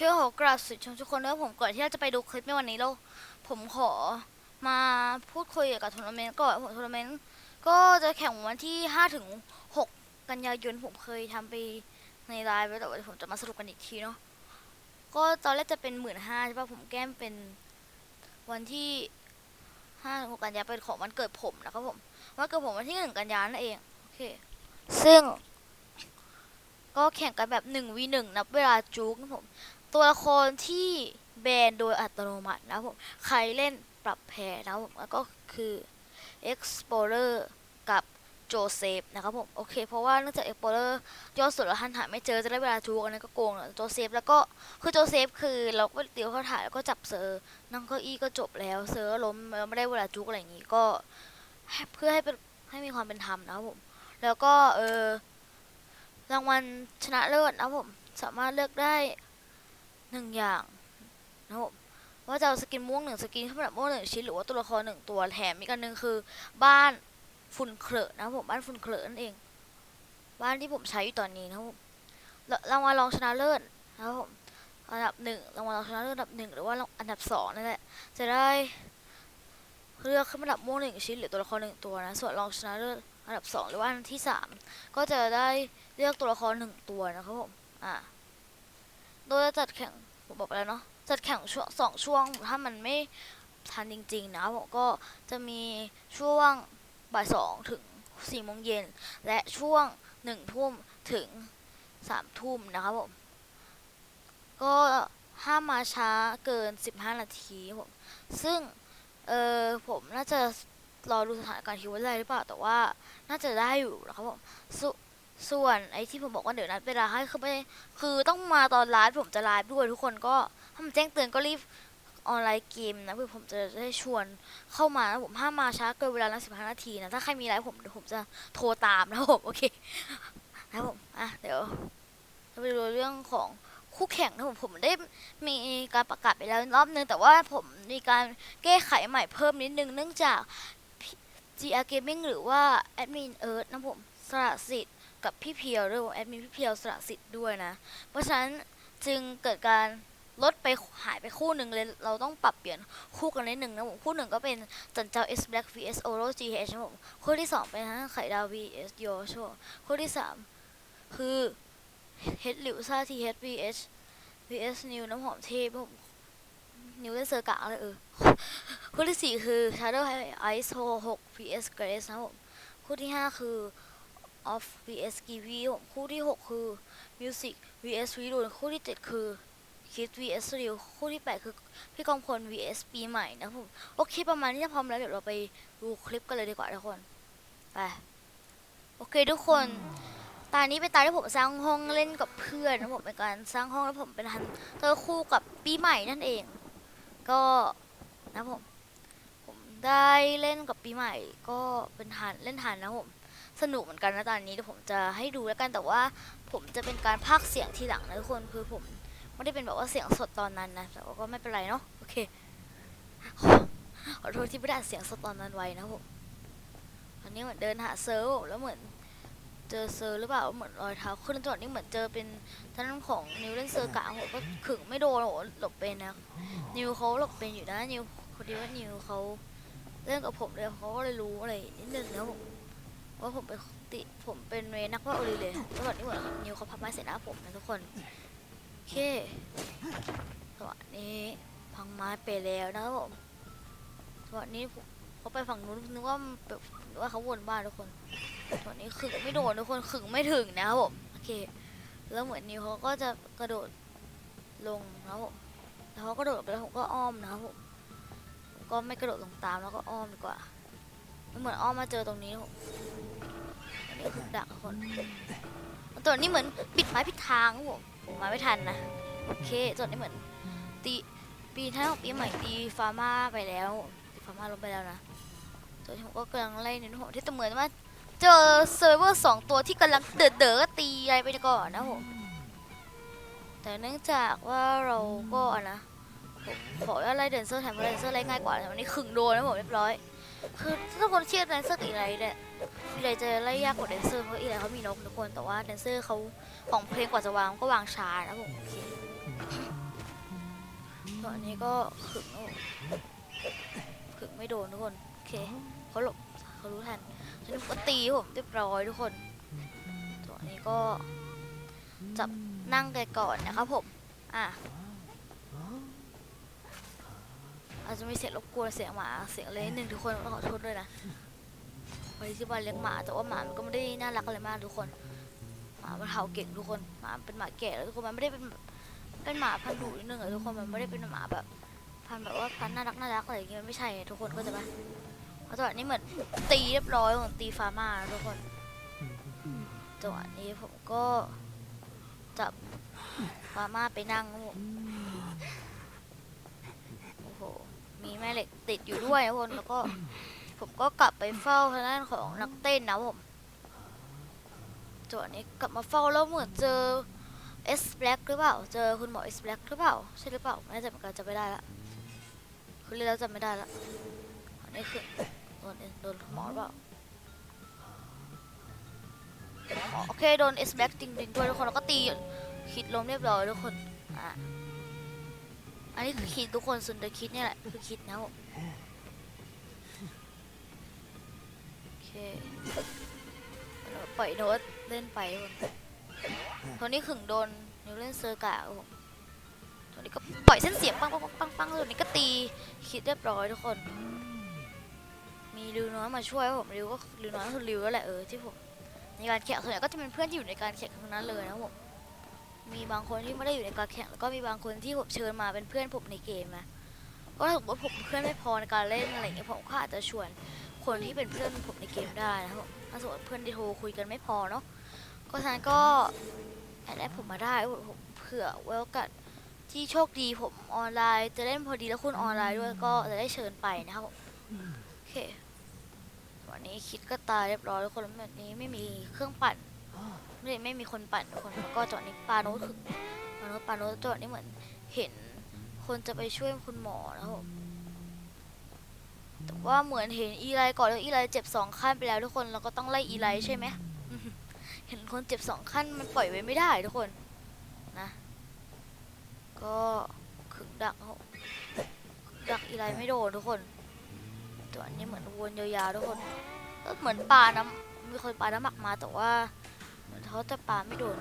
เคขอกราบสวัสดีทุกคนด้วยผมก่อนที่เราจะไปดูคลิปในวันนี้แล้วผมขอมาพูดคุยกับทัวร์นาเมนต์ก่อนผมทัวร์นาเมนต์ก็จะแข่งวันที่5ถึง6กันยายนผมเคยทำไปในไลน์ไว้แต่ว่าผมจะมาสรุปกันอีกทีเนาะก็ตอนแรกจะเป็นหมื่นห้าใช่ป่ะผมแก้มเป็นวันที่5ถึง6กันยายนเป็นของวันเกิดผมนะครับผมวันเกิดผมวันที่1กันยานนั่นเองโอเคซึ่ง ก็แข่งกันแบบ1 v 1นับเวลาจุกนะผม ตัวละครที่แบนโดยอัตโนมัตินะผม ใครเล่นปรับแพ้นะผมแล้วก็คือ Explorer กับโจเซฟนะครับผม โอเค เพราะว่าเนื่องจาก Explorer ยอดสุดแล้วท่านหาไม่เจอจะได้เวลาจูกันนั้นก็โกงโจเซฟแล้วก็คือโจเซฟคือเราก็เตียวเขาถ่ายแล้วก็จับเซอร์นั่งเก้าอี้ก็จบแล้วเซอร์ล้มไม่ได้เวลาจูกอะไรอย่างงี้ก็เพื่อให้เป็นให้มีความเป็นธรรมนะครับผม แล้วก็เออรางวัลชนะเลิศนะครับผมสามารถเลือกได้ หนึ่งอย่างนะครับผมว่าจะเอาสกินม่วงหนึ่งสกินข้าวแบบม่วงหนึ่งชิ้นหรือว่าตัวละครหนึ่งตัวแถมอีกอันหนึ่งคือ บ้านฝุ่นเครอะนะครับผมบ้านฝุ่นเครอะนั่นเอง บ้านที่ผมใช้อยู่ตอนนี้นะครับผมรางวัลรองชนะเลิศนะครับผมอันดับหนึ่งรางวัลรองชนะเลิศอันดับหนึ่งหรือว่าอันดับสองนั่นแหละจะได้เลือกขึ้นมาอันดับม่วงหนึ่งชิ้นหรือตัวละครหนึ่งตัวนะส่วนรองชนะเลิศอันดับสองหรือว่าอันที่สามก็จะได้เลือกตัวละครหนึ่งตัวนะครับผมอ่าโดยจะจัดแข่ง ผมบอกไปแล้วเนาะจัดแข่งช่วงสองช่วง ถ้ามันไม่ทันจริง ๆ นะผมก็จะมีช่วงบ่ายสองถึงสี่โมงเย็น และช่วงหนึ่งทุ่มถึงสามทุ่มนะครับผม ก็ห้ามมาช้าเกินสิบห้านาทีผม ซึ่ง เออผมน่าจะรอดูสถานการณ์ทีว่าได้หรือเปล่า แต่ว่าน่าจะได้อยู่นะครับผม ส่วนไอ้ที่ผมบอกว่าเดี๋ยวนัดเวลาให้คือไม่คือต้องมาตอนไลฟ์ผมจะไลฟ์ด้วยทุกคนก็ถ้ามันแจ้งเตือนก็รีบออนไลน์เกมนะเพื่อผมจะได้ชวนเข้ามานะผมห้ามมาช้าเกินเวลาละสิบห้านาทีนะถ้าใครมีไลฟ์ผมเดี๋ยวผมจะโทรตามนะผมโอเคนะผมอะเดี๋ยวไปดูเรื่องของคู่แข่งนะผมผมได้มีการประกาศไปแล้วรอบนึงแต่ว่าผมมีการแก้ไขใหม่เพิ่มนิดนึงเนื่องจาก GR Gaming หรือว่าแอดมินเอิร์ธนะผมสละสิทธิ กับพี่เพียวด้วยแอดมินพี่เพียวสละสิทธิ์ด้วยนะ เพราะฉะนั้นจึงเกิดการลดไปหายไปคู่หนึ่งเลย เราต้องปรับเปลี่ยนคู่กันนิดหนึ่งนะผมคู่หนึ่งก็เป็นจันเจ้า S Black vs Oro GH ผมคู่ที่สองเป็นทางไข่ดาว vs โยโชคู่ที่สามคือเฮดหลิวซาทีเฮด vs vs นิวน้ำหอมเทพผมนิวเล่นเซอร์กะเลยเออคู่ที่สี่คือ Shadow Ice Ho 6 vs Grace นะผมคู่ที่ห้าคือ of vs g v คู่ที่ 6 คือ music vs วิรุณคู่ที่ 7 คือคิด vs ริวคู่ที่ 8 คือพี่กองพล vs ปีใหม่นะผมโอเคประมาณนี้ถ้าพร้อมแล้วเดี๋ยวเราไปดูคลิปกันเลยดีกว่าทุกคนไปโอเคทุกคน ตานี้เป็นตาที่ผมสร้างห้องเล่นกับเพื่อนนะผมเป็นการสร้างห้องแล้วผมเป็นฮันเตอร์คู่กับปีใหม่นั่นเอง ก็นะผมผมได้เล่นกับปีใหม่ก็เป็นทันเล่นทันนะผม สนุกเหมือนกันนะตอนนี้เดี๋ยวผมจะให้ดูแล้วกันแต่ว่าผมจะเป็นการพากเสียงทีหลังนะทุกคนคือผมไม่ได้เป็นแบบว่าเสียงสดตอนนั้นนะแต่ว่าก็ไม่เป็นไรเนาะโอเคขอโทษที่ไม่ได้เสียงสดตอนนั้นไว้นะผมตอนนี้เหมือนเดินหาเซิร์ฟแล้วเหมือนเจอเซอร์หรือเปล่าเหมือนรอยเท้าขึ้นจังหวะนี้เหมือนเจอเป็นท่านของนิวเล่นเซอร์กะโหก็ขึงไม่โดนโหหลบเป็นนะนิวเขาหลบเป็นอยู่นะนิวพอดีว่านิวเขาเล่นกับผมเลยเขาก็เลยรู้อะไรนิดนึงนะผม ว่าผมเป็นติผมเป็นเวนักว่าโอริเลยแล้วตอนนี้เหมือนนิวเขาพับไม้ใส่หน้าผมนะทุกคนโอเคจังหวะนี้พังไม้ไปแล้วนะครับผมจังหวะนี้ผมเขาไปฝั่งนู้นนึกว่าแบบนึกว่าเขาวนบ้านทุกคนจังหวะนี้ขึงไม่โดนทุกคนขึงไม่ถึงนะครับผมโอเค แล้วเหมือนนิวเขาก็จะกระโดดลงนะครับผมแล้วเขาก็โดดไปแล้วผมก็อ้อมนะครับผมก็ไม่กระโดดลงตามแล้วก็อ้อมดีกว่า เหมือนอ้อมมาเจอตรงนี้ผมอันนี้คือดักคนตัวนี้เหมือนปิดไม้ผิดทางผมมาไม่ทันนะโอเคตัวนี้เหมือนตีปีท้ายของปีใหม่ตีฟาร์มาไปแล้วตีฟาร์มาลงไปแล้วนะตัวที่ผมก็กำลังไล่ในหัวที่ตเหมือนว่าเจอเซอร์ฟเวอร์สองตัวที่กำลังเดือดเดือดตีอะไรไปก่อนนะผมแต่เนื่องจากว่าเราก็อะนะผมขอะไล่เดินเซอร์แทนเพราะเดนเซอร์ไล่ง่ายกว่าแต่วันนี้ขึงโดนนะผมเรียบร้อย คือถ้าคนเชียร์แดนเซอร์กับอีไรเนี่ยอีไรจะไล่ยากกว่าแดนเซอร์เพราะอีไรเขามีนกทุกคนแต่ว่าแดนเซอร์เขาของเพลงกว่าจะวางก็วางช้านะผมโอเคตอนนี้ก็ขึงขึงไม่โดนทุกคนโอเคเขาหลบเขารู้ทันตอนนี้ผมก็ตีผมเรียบร้อยทุกคนตอนนี้ก็จับนั่งกันก่อนนะครับผมอะ อาจจะมีเสียงรบกวนเสียงหมาเสียงอะไรนิดนึงทุกคนต้องขอโทษด้วยนะวันนี้ที่บ้านเลี้ยงหมา แต่ว่าหมามันก็ไม่ได้น่ารักอะไรมากทุกคน หมามันเห่าเก่งทุกคนหมาเป็นหมาแก่แล้วทุกคนมันไม่ได้เป็นเป็นหมาพันธุ์ดุนิดนึงอะทุกคนมันไม่ได้เป็นหมาแบบพันแบบว่าพันน่ารักน่ารักอะไรอย่างเงี้ยมันไม่ใช่ทุกคนก็จะปะเพราะจังหวะนี้เหมือนตีเรียบร้อยของตีฟาร์มาทุกคนจังหวะนี้ผมก็จับฟาร์มาไปนั่งผมโอ้โห มีแม่เหล็กติดอยู่ด้วยทุกคนแล้วก็ ผมก็กลับไปเฝ้าทางด้านของนักเต้นนะผมจังหวะนี้กลับมาเฝ้าแล้วเหมือนเจอ S Black หรือเปล่า เจอคุณหมอ S Black หรือเปล่า ใช่หรือเปล่าไม่แน่ใจเหมือนกันจำไม่ได้ละคือเรียกแล้วจำไม่ได้ละอันนี้คือโดนโดนหมอหรือเปล่าโอเคโดน S Black จริงๆด้วยทุกคนแล้วก็ตีคิดล้มเรียบร้อยทุกคนอะ อันนี้คือคิดทุกคนส่วนเดอะคิดเนี่ยแหละคือคิดนะผมโอเคปล่อยโน้ตเล่นไปคนตอนนี้ขึงโดนนิวเล่นเซอร์กะผมตอนนี้ก็ปล่อยเส้นเสียงปังปังปังปังตอนนี้ก็ตีคิดเรียบร้อยทุกคน มีริวน้อยมาช่วยผมริวก็ริวน้อยคือริวแล้วแหละเออที่ผมในการแข่งส่วนใหญ่ก็จะเป็นเพื่อนที่อยู่ในการแข่งทั้งนั้นเลยนะผม มีบางคนที่ไม่ได้อยู่ในการแข่งแล้วก็มีบางคนที่ผมเชิญมาเป็นเพื่อนผมในเกมนะก็ถ้าสมมติผมเพื่อนไม่พอในการเล่นอะไรอย่างเงี้ยผมก็อาจจะชวนคนที่เป็นเพื่อนผมในเกมได้นะครับถ้าสมมติเพื่อนที่โทรคุยกันไม่พอเนาะก็ฉะนั้นก็แอดแอดผมมาได้ผมเผื่อไว้โอกาสที่โชคดีผมออนไลน์ จะเล่นพอดีแล้วคุณออนไลน์ด้วยก็จะได้เชิญไปนะครับโอเควันนี้คิดก็ตายเรียบร้อยแล้วคนแบบนี้ไม่มีเครื่องปั่น ไม่ได้ไม่มีคนปั่นทุกคนแล้วก็จอดนี้ปาโนตคือปาโนตปาโนตจอดนี้เหมือนเห็นคนจะไปช่วยคุณหมอนะครับแต่ว่าเหมือนเห็นอีไลก่อนแล้วอีไลเจ็บสองขั้นไปแล้วทุกคนเราก็ต้องไล่อีไลใช่ไหมเห็นคนเจ็บสองขั้นมันปล่อยไว้ไม่ได้ทุกคนนะก็ขึงดักเขาดักอีไลไม่โดนทุกคนตัวนี้เหมือนวนยาวๆทุกคนก็เหมือนปลาน้ำมีคนปลาน้ำหมักมาแต่ว่า เขาจะปาไม่โดน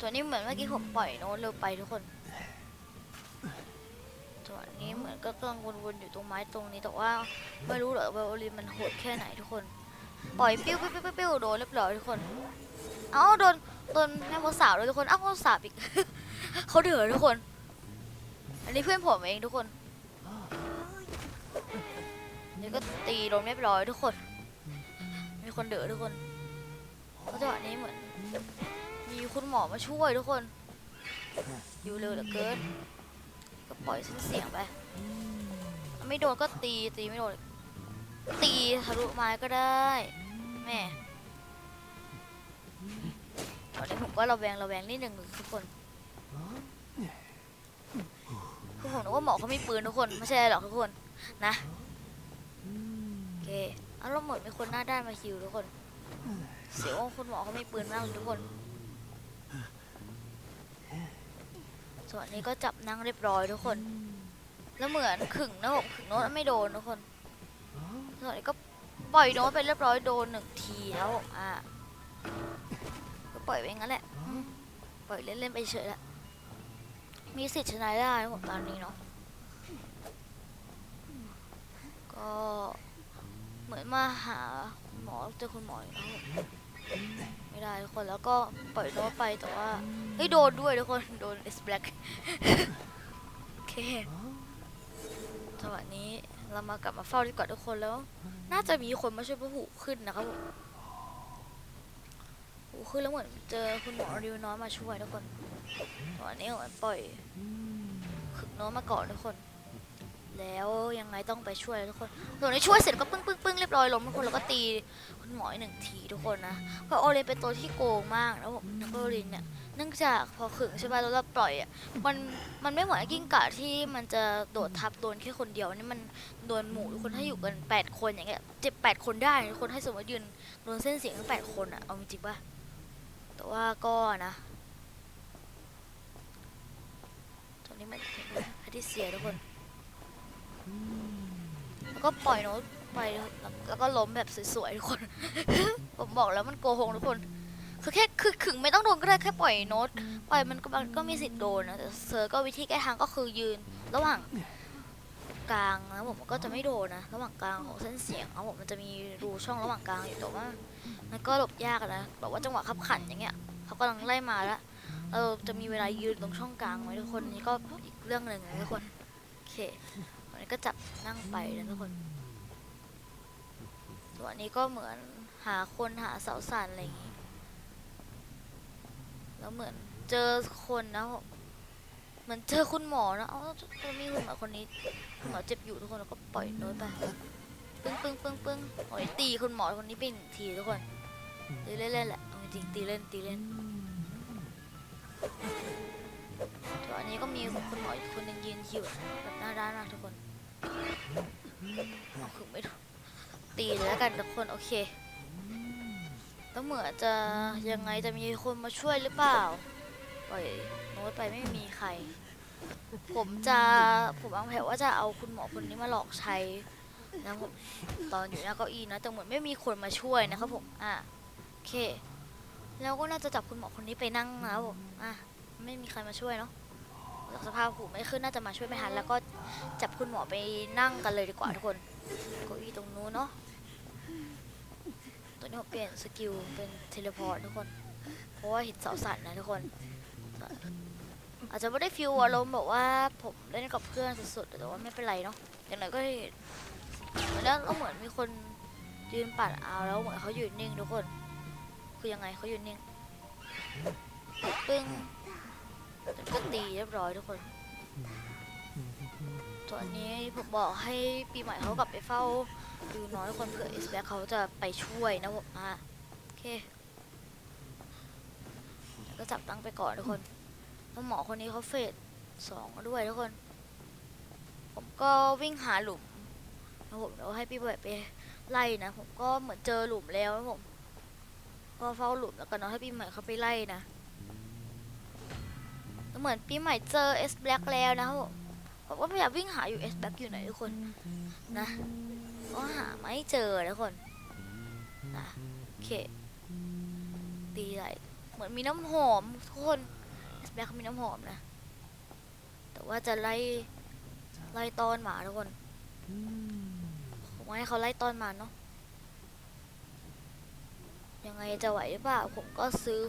ตัวนี้เหมือนเมื่อกี้ผมปล่อยโน้ตเร็วไปทุกคน ตัวนี้เหมือนก็กำลังวนๆอยู่ตรงไม้ตรงนี้แต่ว่าไม่รู้หรอกว่าโอลินมันโหดแค่ไหนทุกคน ปล่อยปิ้วปิ้วปิ้วปิ้วโดนเรียบร้อยทุกคน เอ้าโดนโดนแม่มสาวเลยทุกคน เอ้าเขาสาบอีกเขาเดือดทุกคน อันนี้เพื่อนผมเองทุกคนนี่ก็ตีโดนเรียบร้อยทุกคน มีคนเดือดทุกคน เหมือน มีคุณหมอมาช่วยทุกคน อยู่เร็วเหลือเกิน ก็ปล่อยเส้นเสียงไป ไม่โดนก็ตีตีไม่โดน ตีทะลุไม้ก็ได้ แม่ตอนนี้ผมก็ระแวงระแวงนิดหนึ่งทุกคนคือผมนึกว่าหมอเขามีปืนทุกคน ไม่ใช่หรอกทุกคน นะ โอเค เอาแล้วเหมือนมีคนหน้าด้านมาคิวทุกคน เสียว่าคุณหมอเขามีปืนมากทุกคน ส่วนนี้ก็จับนั่งเรียบร้อยทุกคน แล้วเหมือนขึงนะผมขึงโน้ตไม่โดนทุกคน ส่วนนี้ก็ปล่อยโน้ตไปเรียบร้อยโดนหนึ่งทีแล้วอะก็ปล่อยไปงั้นแหละ ปล่อยเล่นๆไปเฉยละมีสิทธิ์ชนะได้นะผมตอนนี้เนาะ ก็เหมือนมาหา หมอเจอคุณหมออีกแล้วไม่ได้ทุกคนแล้วก็ปล่อยน้ตไปแต่ว่าเฮ้ยโดนด้วยทุกคนโดน S Black โอเคจังหวะนี้เรามากลับมาเฝ้าดีกว่าทุกคนแล้ว น่าจะมีคนมาช่วยพวกหูขึ้นนะครับผมหูขึ้นแล้วเหมือนเจอคุณหมอริวน้อยมาช่วยทุกคนตอนนี้เหมือนปล่อยขึกน้ตมาก่อนทุกคน แล้วยังไงต้องไปช่วยทุกคนตอนนี้ช่วยเสร็จก็ปึ้งปึ้งปึ้งเรียบร้อยล้มทุกคนแล้วก็ตีคุณหมออีกหนึ่งทีทุกคนนะเพราะโอเลนเป็นตัวที่โกงมากนะผมนักโอเลนเนี่ยเนื่องจากพอขึงใช่ไหมแล้วเราปล่อยอะมันมันไม่เหมือนกิ้งก่าที่มันจะโดดทับโดนแค่คนเดียวนี่มันโดนหมู่ทุกคนถ้าอยู่กันแปดคนอย่างเงี้ยเจ็บแปดคนได้ทุกคนให้สมมติยืนโดนเส้นเสียงทั้งแปดคนอะเอาจริงป่ะแต่ว่าก็นะตอนนี้มันพแพทริเซียทุกคน แล้วก็ปล่อยโน้ตไปแล้วก็ล้มแบบสวยๆทุกคน ผมบอกแล้วมันโกหกทุกคน คือแค่คือขึงไม่ต้องโดนก็ได้แค่ปล่อยโน้ตปล่อยมันก็มันก็มีสิทธิ์โดนนะแต่เซอร์ก็วิธีแก้ทางก็คือยืนระหว่างกลางนะผมก็จะไม่โดนนะระหว่างกลางของเส้นเสียงครับผมมันจะมีรูช่องระหว่างกลางอยู่แต่ว่า มันก็หลบยากนะแบบว่าจังหวะขับขันอย่างเงี้ยเขากำลังไล่มาแล้วเราจะมีเวลายืนตรงช่องกลางไหมทุกคนนี่ก็อีกเรื่องหนึ่งนะทุกคนโอเค ก็จับนั่งไปนะทุกคนส่วนนี้ก็เหมือนหาคนหาเสาสานอะไรอย่างงี้ แล้วเหมือนเจอคนนะเหมือนเจอคุณหมอนะ เอ้าจะมีคุณหมอคนนี้คุณหมอเจ็บอยู่ทุกคนแล้วก็ปล่อยโน้ตไป ปึ้งปึ้งปึ้งปึ้งโอ้ยตีคุณหมอคนนี้เป็นงทีทุกคนตีเล่นๆแหละจริงๆตีเล่นตีเล่นตัวอันนี้ก็มีคุณหมออีกคนหนึ่งยืนอยู่แบบน้าด้านมากทุกคน คือไม่ถูกตีเลยแล้วกันทุกคนโอเคแล้วเหมือนจะยังไงจะมีคนมาช่วยหรือเปล่าปล่อยโน้ตไปไม่มีใคร ผมจะผมวางแผนว่าจะเอาคุณหมอคนนี้มาหลอกใช้นะผมตอนอยู่หน้าเก้าอี้นะแต่เหมือนไม่มีคนมาช่วยนะครับผมอะโอเค แล้วก็น่าจะจับคุณหมอคนนี้ไปนั่งนะครับผมอะไม่มีใครมาช่วยเนาะ สภาพหูไม่ขึ้นน่าจะมาช่วยไม่ทันแล้วก็จับคุณหมอไปนั่งกันเลยดีกว่าทุกคนเก้าอี้ตรงนู้นเนาะตัวนี้ผมเปลี่ยนสกิลเป็นเทเลพอร์ตทุกคน เพราะว่าเห็นเสาสั่นนะทุกคน อาจจะไม่ได้ฟิลอารมณ์แบบว่าผมเล่นกับเพื่อนสุดๆแต่ว่าไม่เป็นไรเนาะอย่างไรก็แล้วเราเหมือนมีคนยืนปั่นเอาแล้วเหมือนเขายืนนิ่งทุกคน คือยังไงเขายืนนิ่งปึ้ง ก็ตีเรียบร้อยทุกคนส่วนนี้ผมบอกให้ปีใหม่เขากลับไปเฝ้าดูน้อยคนเผื่อเอสแบ็คเขาจะไปช่วยนะผมอะโอเคก็จับตั้งไปก่อนทุกคนแล้วหมอคนนี้เขาเฟสสองด้วยทุกคน ผมก็วิ่งหาหลุมแล้วผมเดี๋ยวให้พี่เบิร์ดไปไล่นะ ผมก็เหมือนเจอหลุมแล้วนะผม ก็เฝ้าหลุมแล้วกันเนาะให้พี่ใหม่เขาไปไล่นะ เหมือนปีใหม่เจอเอสแบ็คแล้วนะครับผมผมก็พยายามวิ่งหาอยู่เอสแบ็คอยู่ไหนทุกคนนะก็หาไม่เจอทุกคนนะโอเคตีไหลเหมือนมีน้ำหอมทุกคนเอสแบ็คมีน้ำหอมนะ แต่ว่าจะไล่ไล่ต้อนหมาทุกคนผมให้เขาไล่ต้อนหมาเนาะยังไงจะไหวหรือเปล่าผมก็ซื้อ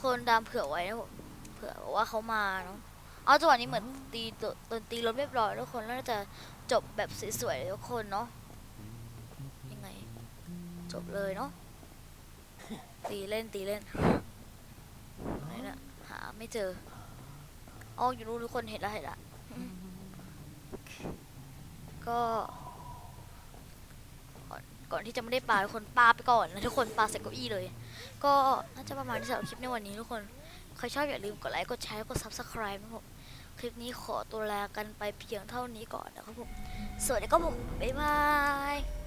คนดามเผื่อไว้นะผม ผื่อว่าเขามาเนาะเอาจังหวะนี้เหมือนตีตนตีล้มเรียบร้อยทุกคนแล้วน่าจะจบแบบสวยๆทุกคนเนาะยังไง จบเลยเนาะตีเล่นตีเล่นไหนน่ะหาไม่เจออ๋ออยู่รู้ทุกคนเห็นแล้วเห็นละก็ก่อนก่อนที่จะไม่ได้ปลาทุกคนปลาไปก่อนนะทุกคนปลาใส่เก้าอี้เลย ก็น่าจะประมาณนี้สำหรับคลิปในวันนี้ทุกคน ใครชอบอย่าลืมกดไลค์ กดแชร์ กด subscribe นะครับผมคลิปนี้ขอตัวลากันไปเพียงเท่านี้ก่อนนะครับผม สวัสดีครับผม บ๊ายบาย